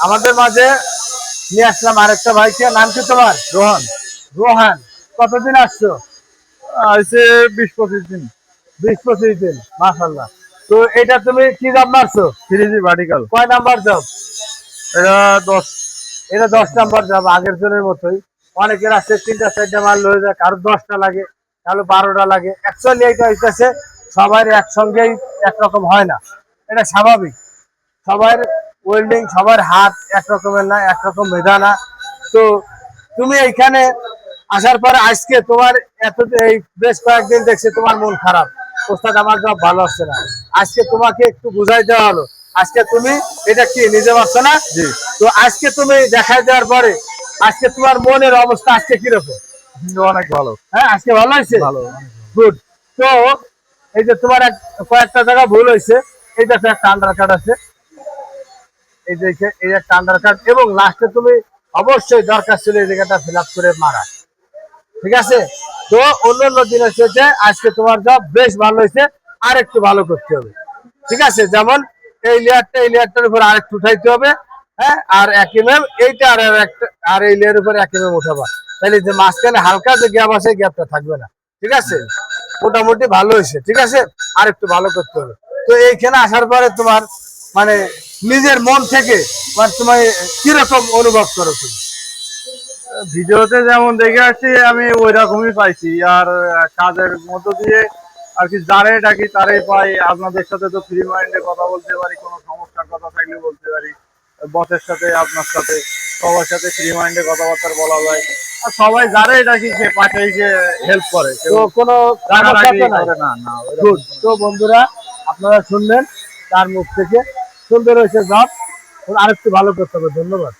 আমাদের মাঝে নিয়ে আসলাম আরেকটা ভাইকে নাম কি তোমার? রোহান। রোহান কতদিন আসছো? আছে বিশ পঁচিশ দিন। বিশ পঁচিশ দিন মাসাল্লাহ তো এটা তুমি কি জব মারছো? থ্রি জি ভার্টিকাল কয় নাম্বার জব এটা দশ। এটা দশ নাম্বার জব আগের জনের মতোই। অনেকের আছে তিনটা চারটা মাল হয়ে যায় কারও দশটা লাগে কারও বারোটা লাগে। অ্যাকচুয়ালি এটা হইতেছে সবার একসঙ্গেই একরকম হয় না। এটা স্বাভাবিক। সবার ওয়েল্ডিং সবার হাত একরকমের না একরকম মেধা না। তো তুমি এইখানে আসার পর আজকে তোমার এত এই বেশ কয়েকদিন দেখছি তোমার মন খারাপ। ওস্তাদ আমার জব ভালো হচ্ছে না। আজকে তোমাকে একটু বুঝাই দেওয়া হলো। আজকে তুমি এটা কি নিজে পারছ না? জি। তো আজকে তুমি দেখাই দেওয়ার পরে আজকে তোমার মনের অবস্থা আজকে কীরকম? অনেক ভালো। হ্যাঁ আজকে ভালো হয়েছে? ভালো গুড তো এই যে তোমার কয়েকটা জায়গা ভুল হয়েছে। এই যে একটা আন্ডার কার্ড আছে। এই যে এই একটা আন্ডার কার্ড, এবং লাস্টে তুমি অবশ্যই দরকার ছিল এই জায়গাটা ফিল করে মারা। ঠিক আছে? তো অন্য অন্য দিন হচ্ছে আজকে তোমার বেশ ভালো হয়েছে আর একটু ভালো করতে হবে। ঠিক আছে? যেমন এই লেয়ারটা এই লেয়ারটার উপর আর একটু উঠাইতে হবে হ্যাঁ? আর এম এইটা আর একটা, আর এই লেয়ার উপর এক এম উঠাবা। তাহলে যে মাঝখানে হালকা যে গ্যাপ আছে গ্যাপটা থাকবে না। ঠিক আছে? মোটামুটি ভালো হয়েছে। ঠিক আছে? আর একটু ভালো করতে হবে। তো এইখানে আসার পরে তোমার মানে নিজের মন থেকে মানে তোমার কীরকম অনুভব করো তুমি? ভিডিওতে যেমন দেখে আসছি আমি ওই রকমই পাইছি। আর কাজের মধ্য দিয়ে আর কি যারে ডাকি তারে পাই। আপনাদের সাথে তো ফ্রি মাইন্ডে কথা বলতে পারি কোনো সমস্যার কথা থাকলে বলতে পারি। বসের সাথে আপনার সাথে সবার সাথে ফ্রি মাইন্ডে কথাবার্তা বলা যায়। আর সবাই যারে ডাকি সে পাশে যে হেল্প করে। তো কোনো না না তো বন্ধুরা আপনারা শুনলেন তার মুখ থেকে। সুন্দর হয়েছে জব আরেকটু ভালো করতে হবে। ধন্যবাদ।